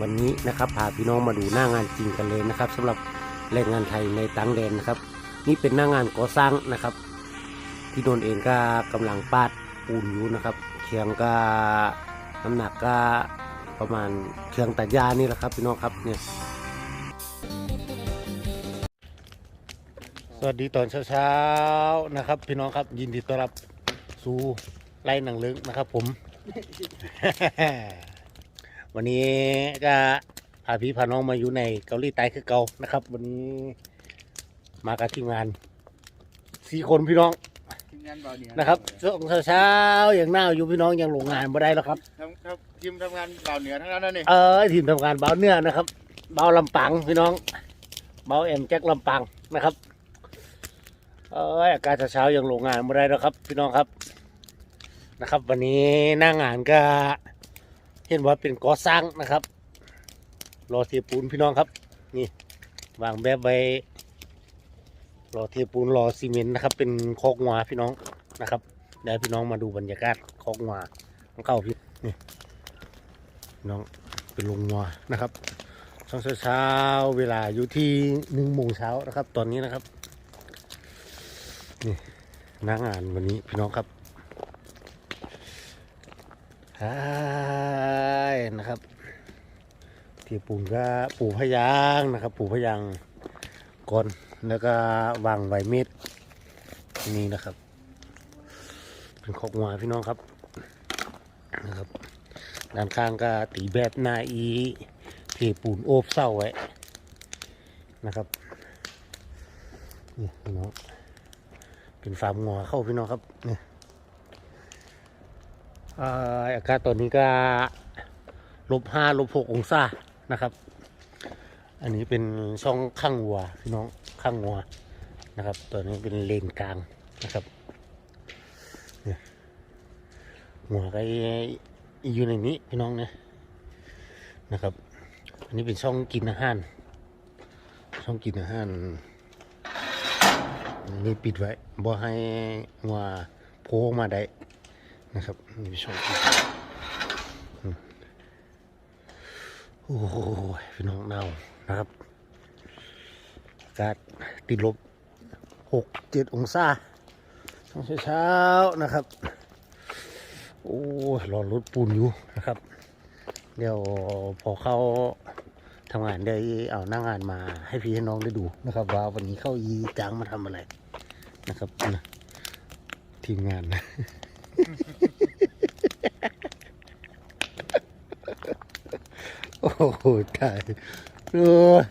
วันนี้นะครับพาพี่น้องมาดูหน้างานจริงกันเลยนะครับสำหรับแรงงานไทยในต่างแดนนะครับ นี่เป็นหน้างานก่อสร้างนะครับพี่นนท์เองก็กำลังปาดปูนอยู่นะครับเคียงก็น้ำหนักก็ประมาณเคียงตัดยานี่แหละครับ พี่น้องครับเนี่ยสวัสดีตอนเช้าๆนะครับ พี่น้องครับยินดีต้อนรับสู่ไล่หนังเลึงนะครับ ผม วันนี้ก็พาพี่พาน้องมาอยู่ในเกาหลีใต้คือเก่านะครับ วันนี้มากับทีมงานสี่คนพี่น้องทีมงานเบาเหนือนะครับช่วงเช้าๆอย่างหน้าอยู่พี่น้องยังลงงานไม่ได้แล้วครับทำครับทีมทำงานเบาเหนือทั้งนั้นนะนี่เออทีมทำงานเบาเนื้อนะครับเบาลำปังพี่น้องเบาเอ็มแจ็คลำปังนะครับเอออากาศเช้าๆยังลงงานไม่ได้แล้วครับ พี่น้องครับนะครับ วันนี้หน้างานก็ เห็นว่าเป็นก่อสร้างนะครับ รอเทปูนพี่น้องครับ นี่วางแบบไว้รอเทปูนรอซีเมนต์นะครับ เป็นคอกงวาพี่น้องนะครับเดี๋ยวพี่น้องมาดูบรรยากาศคอกงวาของเข้าพี่นี่น้องเป็นลงงวานะครับช่วงเช้าเวลาอยู่ที่หนึ่งโมงเช้านะครับ ตอนนี้นะครับนี่น้างานวันนี้พี่น้องครับ ใช่นะครับ ที่ปูนก็ปูพยางนะครับ ปูพยางก่อนแล้วก็วางไวเม็ดนี่นะครับ เป็นขอกงวาพี่น้องครับนะครับด้านข้างก็ตีแบบหนาอีเทปูนโอบเศร้าไว้นะครับนี่พี่น้องเป็นฟาร์มงอเข้าพี่น้องครับนี่อ่า อากาศตอนนี้ก็ลบห้าลบหกองศานะครับ อันนี้เป็นช่องข้างวัวพี่น้องข้างวัวนะครับตัวนี้เป็นเลนกลางนะครับเนี่ยหัวก็อยู่ในนี้พี่น้องเนี่ยนะครับ อันนี้เป็นช่องกินอาหาร ช่องกินอาหารนี่ปิดไว้บ่ให้งัวโผล่ออกมาได้ นะครับมีช่องอีกอืมโอ้โหพี่น้องหนาวนะครับอากาศติดลบหกเจ็ดองศาช่วงเช้าๆนะครับ โอ้ยรอรถปูนอยู่นะครับ เดี๋ยวพอเข้าทำงานได้เอาหน้างานมาให้พี่ให้น้องได้ดูนะครับว่าวันนี้เข้ายีจ้างมาทำอะไรนะครับนะทีมงานนะ โอ้โหตายโอ้ย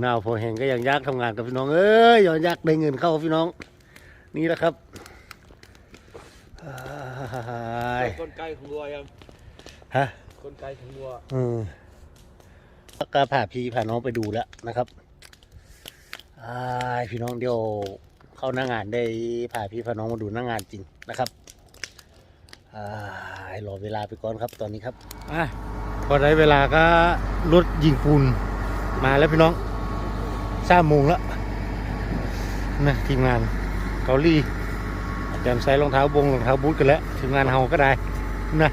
หนาวพอแห้งก็ยังยากทำงานกับพี่น้อง เอ้ยยังยากได้เงินเข้าพี่น้อง นี่แหละครับอ้ายคนไกลของวัวยังฮะคนไกลของวัวอืมก็พาพี่พาน้องไปดูแล้วนะครับอ้ายพี่น้องเดี๋ยว เข้าหน้างานได้พาพี่พาน้องมาดูหน้างานจริงนะครับรอเวลาไปก่อนครับตอนนี้ครับอพอได้เวลาก็รถยิงปูนมาแล้วพี่น้องสามโมงแล้วนะทีมงานเกาหลีเตรียมใส่รองเท้าบงรองเท้าบูทกันแล้วทีมงานเฮาก็ได้นะ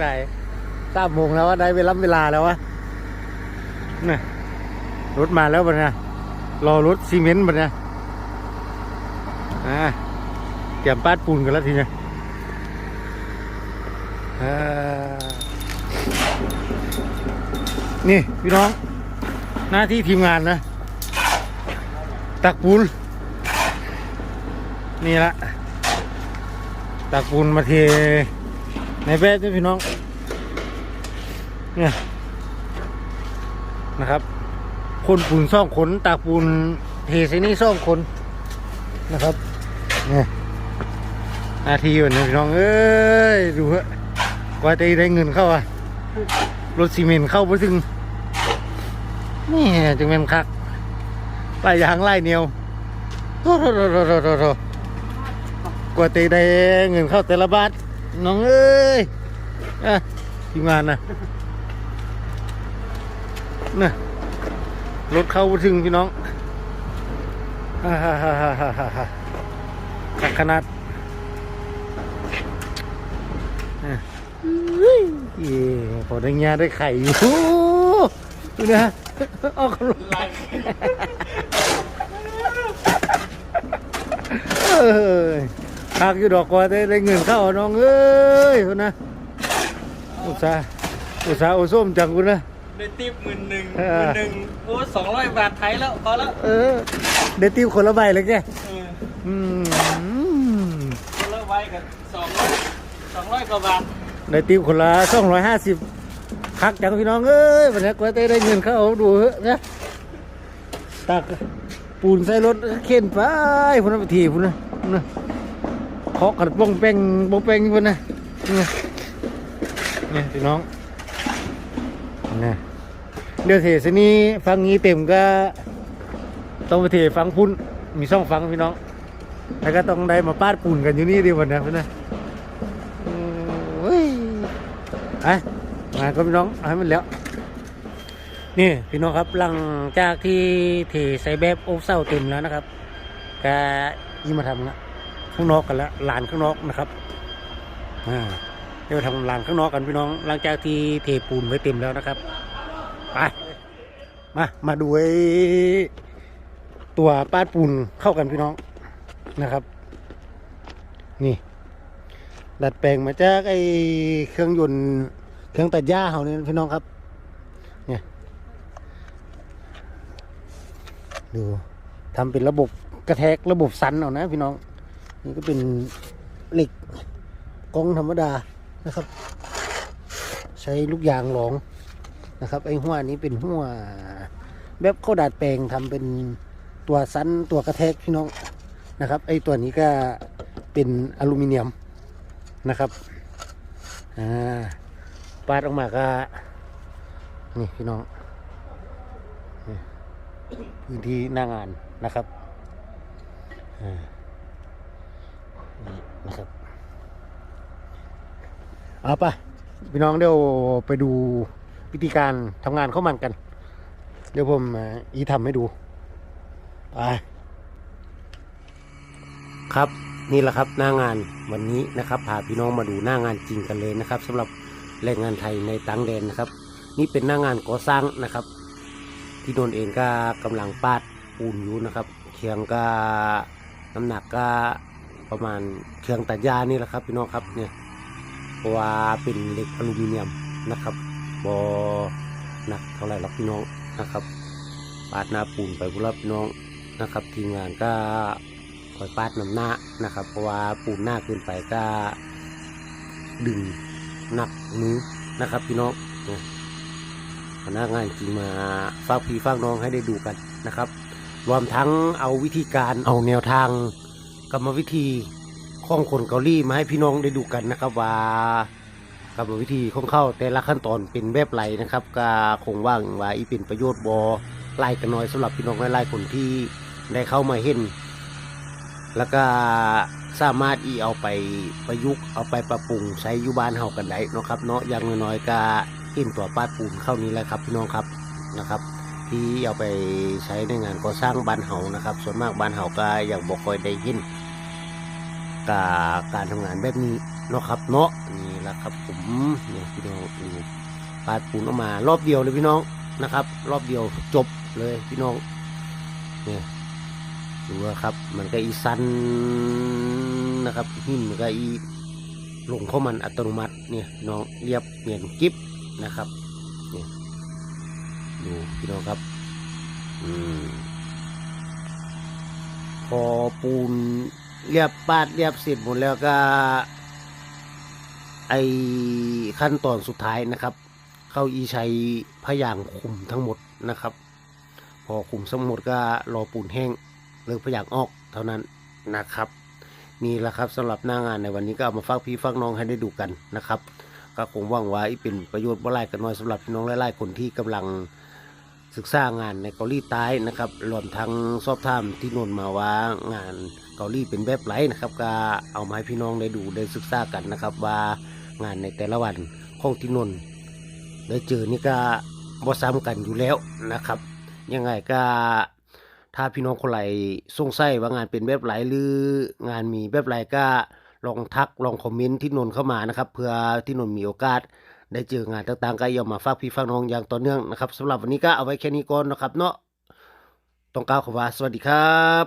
ได้สามโมงแล้ววะได้เวลาเวลาแล้ววะ นี่รถมาแล้วปะเนี่ยรอรถซีเมนต์ปะเนี่ยอ่าเตรียมปาดปูนกันแล้วทีเนี้ยนี่พี่น้อง หน้าที่ทีมงานนะ ตักปูน นี่ละตักปูนมาเทในแบดด้วยพี่น้อง เนี่ย นะครับ คนปูนซ่องขนตากปูนเทใส่นี่ซ่องคนนะครับเนี่ยนาทีวันนี้พี่น้องเอ้ยดูเถอะกว่าจะได้เงินเข้าอะรถซีเมนต์เข้าไปถึงนี่จึงเป็นคักป้ายยางไล่เนียวโถ่โถ่โถ่โถ่โถ่โถ่กว่าตีได้เงินเข้าแต่ละบาทน้องเอ้ยอะทีมงานนะ นะรถเข้าถึงพี่น้องฮ่าฮ่ขนาดเย่พอได้งาได้ไข่อยู่ดูนะออกลงเอ้ยพักอยู่ดอกกว่าได้ได้เงินเข้าน้องเอ้ยคนะอุตส่าห์อุตส่าห์อุส้มจังกูนะ ได้ติปหมื่นหนึ่งเอหอมื่นหนึ่งโอ้สองร้อยบาทไทยแล้วพอแล้วเออได้ติ้วคนละใบเลยแกเอออืมคนละใบกันสองร้อยสองร้อยกว่าบาทได้ติ้วคนละสองร้อยห้าสิบคักจังพี่น้องเอ้ยวันนี้กว่าได้ได้เงินเข้าดูเถอะนะตักปูนใส่รถเข็นไปพุ่นนะไปทีพุ่นนะพุ่นนะเคาะกันป้องแป้งป้องแป้งพุ่นนะนี่นี่พี่น้องนะ เดี๋ยวเทสนี้ฟังนี้เต็มก็ ต้องไปเทฟังพุ่นมีช่องฟังพี่น้องแล้วก็ต้องได้มาปาดปูนกันอยู่นี่ดีวันนะพี่นะโอ้ยไปมาก็พี่น้องอาให้มันแล้วนี่พี่น้องครับหลังจากที่เทใส่แบบโอบเศร้าเต็มแล้วนะครับก็ยี่มาทำละข้างนอกกันล้วลานข้างนอกนะครับอ่าเดี๋ยวทำลานข้างนอกกันพี่น้องหลังจากที่เทปูนไว้เต็มแล้วนะครับ ไป มา มาดูไอ้ตัวป้าดปูนเข้ากันพี่น้องนะครับ นี่ ดัดแปลงมาจากไอ้เครื่องยนต์เครื่องตัดหญ้าเขาเนี่ยพี่น้องครับเนี่ยดูทำเป็นระบบกระแทกระบบสันเอานะพี่น้อง นี่ก็เป็นเหล็กกองธรรมดานะครับ ใช้ลูกยางหลอง นะครับ ไอ้หัวนี้เป็นหัวแบบเขาดัดแปลงทำเป็นตัวสันตัวกระแทกพี่น้องนะครับ ไอ้ตัวนี้ก็เป็นอลูมิเนียมนะครับอ่าปาดออกมาก็นี่พี่น้องพื้นที่หน้างานนะครับอ่านี่นะครับเอาไปพี่น้องเดี๋ยวไปดู วิธีการทำงานเข้ามันกัน เดี๋ยวผมอีทำให้ดูไปครับนี่แหละครับหน้างานวันนี้นะครับพาพี่น้องมาดูหน้างานจริงกันเลยนะครับสำหรับแรงงานไทยในต่างแดนนะครับ นี่เป็นหน้างานก่อสร้างนะครับ ที่โดนเองก็กำลังปาดปูนอยู่นะครับเคียงก็น้ำหนักก็ประมาณเคียงตัดหญ้านี่แหละครับ พี่น้องครับเนี่ยเพราะว่าเป็นเหล็กอลูมิเนียมนะครับ บอหนักเท่าไหร่หรอกพี่น้องนะครับปาดหน้าปูนไปบุรับพี่น้องนะครับทีมงานก็คอยปาดน้ำหน้านะครับ เพราะว่าปูนหน้าเกินไปก็ดึงหนักมือนะครับ พี่น้องนี่ยพนักงานจริงมาฝากพี่ฝากน้องให้ได้ดูกันนะครับ รวมทั้งเอาวิธีการเอาแนวทางกรรมวิธีของคนเกาหลีมาให้พี่น้องได้ดูกันนะครับว่า กรรมวิธีของเขาแต่ละขั้นตอนเป็นแบบไรนะครับก็คงว่างว่าอีเป็นประโยชน์บอไล่กันน้อยสำหรับพี่น้องหลายๆคนที่ได้เข้ามาเห็น แล้วก็สามารถอีเอาไปประยุกต์เอาไปปรับปรุงใช้อยุบานเฮากันได้นะครับ เนาะอย่างน้อยๆก็เห็นตัวปาดปูนเข้านี้แหละครับ พี่น้องครับนะครับ ที่เอาไปใช้ในงานก่อสร้างบ้านเฮานะครับ ส่วนมากบ้านเฮาก็ยังบ่ค่อยได้เห็นกับการทำงานแบบนี้ เนาะครับเนาะนี่แหละครับผมเนี่ยพี่น้องดูปาดปูนออกมารอบเดียวเลยพี่น้องนะครับ รอบเดียวจบเลยพี่น้องเนี่ยดูครับ มันก็อีซันนะครับหินมันก็อีลงเข้ามันอัตโนมัติเนี่ยน้องเรียบเนียนกิฟนะครับเนี่ยดูพี่น้องครับอืมพอปูนเรียบปาดเรียบเสร็จหมดแล้วก็ ไอขั้นตอนสุดท้ายนะครับ เข้าอีใช้พยางคุมทั้งหมดนะครับ พอคุมทั้งหมดก็รอปูนแห้งเลิกพยางออกเท่านั้นนะครับนี่แหละครับสำหรับหน้างานในวันนี้ก็เอามาฝากพี่ฝากน้องให้ได้ดูกันนะครับ ก็คงว่างไว้เป็นประโยชน์บ่หลายกันน้อยสำหรับพี่น้องหลายๆคนที่กำลังศึกษางานในเกาหลีใต้นะครับรวมทั้งสอบถามที่นนมาว่างานเกาหลีเป็นแบบไรนะครับ ก็เอามาให้พี่น้องได้ดูได้ศึกษากันนะครับว่า งานในแต่ละวันของที่นนท์ได้เจอนี่ก็บ่ซ้ำกันอยู่แล้วนะครับ ยังไงก็ถ้าพี่น้องคนไหนสงสัยว่างานเป็นแบบไหนหรืองานมีแบบไหนก็ลองทักลองคอมเมนต์ที่นนท์เข้ามานะครับเพื่อที่นนท์มีโอกาสได้เจองานต่างๆก็ย่ามาฝากพี่ฝากน้องอย่างต่อเนื่องนะครับสำหรับวันนี้ก็เอาไว้แค่นี้ก่อนนะครับเนาะต้องกล่าวคำว่าสวัสดีครับ